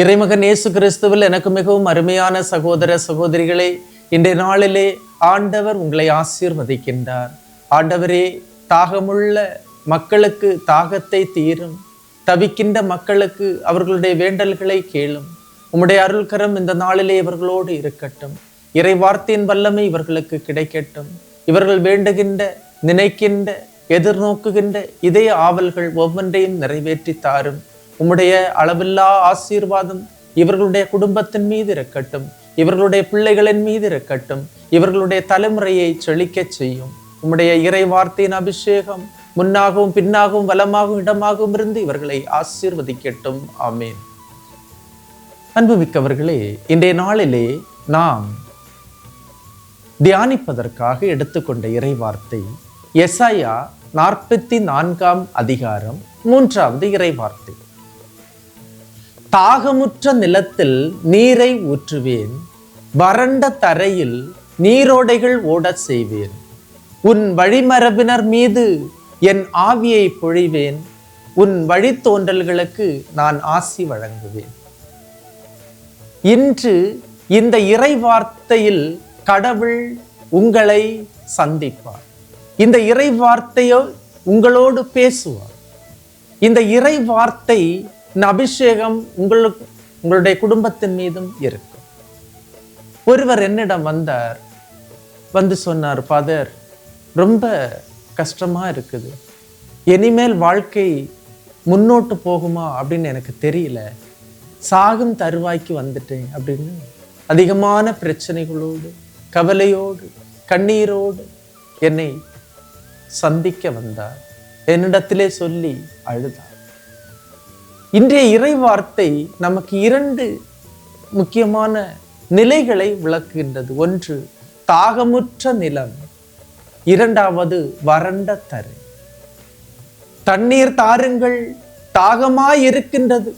இறைமகன் இயேசு கிறிஸ்துவில் எனக்கு மிகவும் அருமையான சகோதர சகோதரிகளை இன்றைய நாளிலே ஆண்டவர் உங்களை ஆசீர்வதிக்கின்றார். ஆண்டவரே தாகமுள்ள மக்களுக்கு தாகத்தை தீரும். தவிக்கின்ற மக்களுக்கு அவர்களுடைய வேண்டல்களை கேளும். உம்முடைய அருள்கரம் இந்த நாளிலே இவர்களோடு இருக்கட்டும். இறை வார்த்தையின் வல்லமை இவர்களுக்கு கிடைக்கட்டும். இவர்கள் வேண்டுகின்ற நினைக்கின்ற எதிர்நோக்குகின்ற இதய ஆவல்கள் ஒவ்வொன்றையும் நிறைவேற்றி தாரும். உம்முடைய அளவில்லா ஆசீர்வாதம் இவர்களுடைய குடும்பத்தின் மீது இருக்கட்டும். இவர்களுடைய பிள்ளைகளின் மீது இருக்கட்டும். இவர்களுடைய தலைமுறையை செழிக்கச் செய்யும். உம்முடைய இறை வார்த்தையின் அபிஷேகம் முன்னாகவும் பின்னாகவும் வலமாகவும் இடமாகவும் இருந்து இவர்களை ஆசீர்வதிக்கட்டும். ஆமேன். அன்புமிக்கவர்களே இன்றைய நாளிலே நாம் தியானிப்பதற்காக எடுத்துக்கொண்ட இறை வார்த்தை எஸ்ஐயா நாற்பத்தி நான்காம் அதிகாரம் மூன்றாவது இறை வார்த்தை தாகமுற்ற நிலத்தில் நீரை ஊற்றுவேன். வறண்ட தரையில் நீரோடைகள் ஓடச் செய்வேன். உன் வழிமரபினர் மீது என் ஆவியை பொழிவேன். உன் வழித்தோன்றல்களுக்கு நான் ஆசி வழங்குவேன். இன்று இந்த இறை வார்த்தையில் கடவுள் உங்களை சந்திப்பார். இந்த இறை வார்த்தையோ உங்களோடு பேசுவார். இந்த இறை வார்த்தை இந்த அபிஷேகம் உங்களுக்கு உங்களுடைய குடும்பத்தின் மீதும் இருக்கும். ஒருவர் என்னிடம் வந்தார். வந்து சொன்னார் ஃபாதர் ரொம்ப கஷ்டமாக இருக்குது. இனிமேல் வாழ்க்கை முன்னோட்டு போகுமா? அப்படின்னு எனக்கு தெரியல. சாகும் தருவாய்க்கு வந்துட்டேன் அப்படின்னு அதிகமான பிரச்சனைகளோடு கவலையோடு கண்ணீரோடு என்னை சந்திக்க வந்தார். என்னிடத்திலே சொல்லி அழுதார். இன்றைய இறை வார்த்தை நமக்கு இரண்டு முக்கியமான நிலைகளை விளக்குகின்றது. ஒன்று தாகமுற்ற நிலம். இரண்டாவது வறண்ட தரை. தண்ணீர் தாருங்கள் தாகமாய் இருக்கின்றது.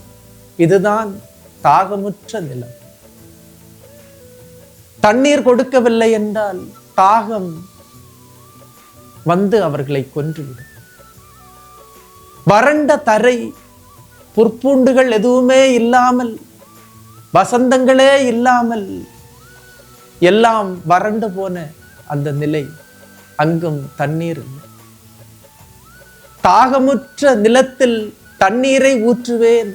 இதுதான் தாகமுற்ற நிலம். தண்ணீர் கொடுக்கவில்லை என்றால் தாகம் வந்து அவர்களை கொன்றுவிடும். வறண்ட தரை புற்பூண்டுகள் எதுவுமே இல்லாமல் வசந்தங்களே இல்லாமல் எல்லாம் வறண்டு போன அந்த நிலை. அங்கும் தண்ணீர் தாகமுற்ற நிலத்தில் தண்ணீரை ஊற்றுவேன்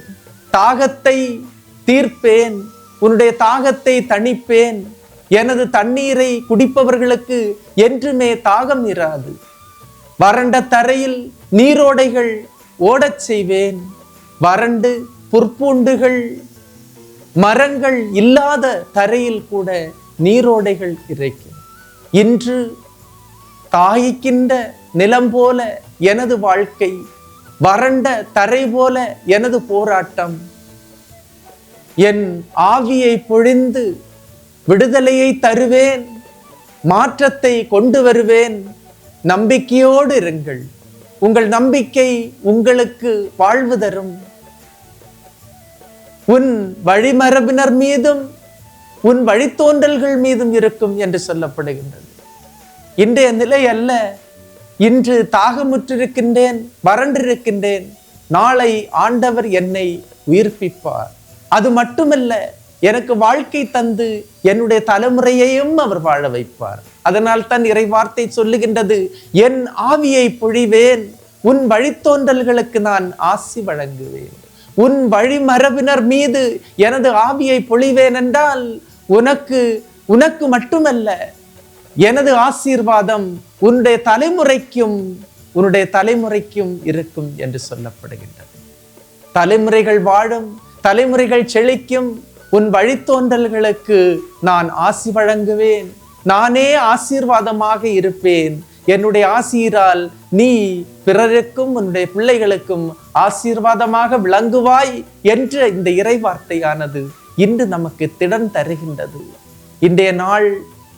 தாகத்தை தீர்ப்பேன் உன்னுடைய தாகத்தை தணிப்பேன். எனது தண்ணீரை குடிப்பவர்களுக்கு என்றுமே தாகம் இராது. வறண்ட தரையில் நீரோடைகள் ஓடச் செய்வேன். வறண்டு புற்பூண்டுகள் மரங்கள் இல்லாத தரையில் கூட நீரோடைகள் இறைக்கும். இன்று தாயிக்கின்ற நிலம் போல எனது வாழ்க்கை வறண்ட தரை போல எனது போராட்டம். என் ஆவியை பொழிந்து விடுதலையை தருவேன் மாற்றத்தை கொண்டு வருவேன். நம்பிக்கையோடு இருங்கள். உங்கள் நம்பிக்கை உங்களுக்கு வாழ்வு தரும். உன் வழிமரபினர் மீதும் உன் வழித்தோன்றல்கள் மீதும் இருக்கும் என்று சொல்லப்படுகின்றது. இன்றைய நிலை அல்ல. இன்று தாகமுற்றிருக்கின்றேன் வறண்டிருக்கின்றேன். நாளை ஆண்டவர் என்னை உயிர்ப்பிப்பார். அது மட்டுமல்ல எனக்கு வாழ்க்கை தந்து என்னுடைய தலைமுறையையும் அவர் வாழ வைப்பார். அதனால் தான் இறைவார்த்தை சொல்லுகின்றது என் ஆவியை பொழிவேன் உன் வழித்தோன்றல்களுக்கு நான் ஆசி வழங்குவேன். உன் வழிமரபினர் மீது எனது ஆவியை பொழிவேன் என்றால் உனக்கு உனக்கு மட்டுமல்ல எனது ஆசீர்வாதம் உன்னுடைய தலைமுறைக்கும் உன்னுடைய தலைமுறைக்கும் இருக்கும் என்று சொல்லப்படுகின்றது. தலைமுறைகள் வாழும் தலைமுறைகள் செழிக்கும் உன் வழித்தோன்றல்களுக்கு நான் ஆசி வழங்குவேன். நானே ஆசீர்வாதமாக இருப்பேன். என்னுடைய ஆசீரால் நீ பிறருக்கும் உன்னுடைய பிள்ளைகளுக்கும் ஆசீர்வாதமாக விளங்குவாய் என்ற இந்த இறை வார்த்தையானது இன்று நமக்கு திடன் தருகின்றது. இன்றைய நாள்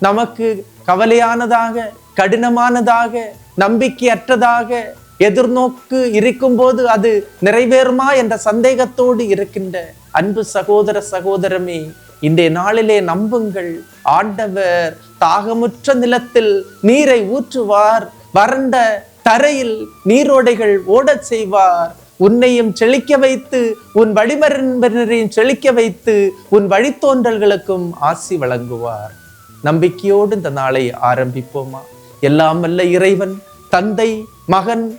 நமக்கு கவலையானதாக கடினமானதாக நம்பிக்கையற்றதாக எதிர்நோக்கு இருக்கும்போது அது நிறைவேறுமா என்ற சந்தேகத்தோடு இருக்கின்ற அன்பு சகோதர சகோதரமே இன்றைய நாளிலே நம்புங்கள். ஆண்டவர் தாகமுற்ற நிலத்தில் நீரை ஊற்றுவார். வறண்ட தரையில் நீரோடைகள் ஓடச் செய்வார். உன்னையும் செழிக்க வைத்து உன் வழிமரபினரையும் செழிக்க வைத்து உன் வழித்தோன்றல்களுக்கும் ஆசி வழங்குவார். நம்பிக்கையோடு இந்த நாளை ஆரம்பிப்போமா? எல்லாம் வல்ல இறைவன் தந்தை மகன்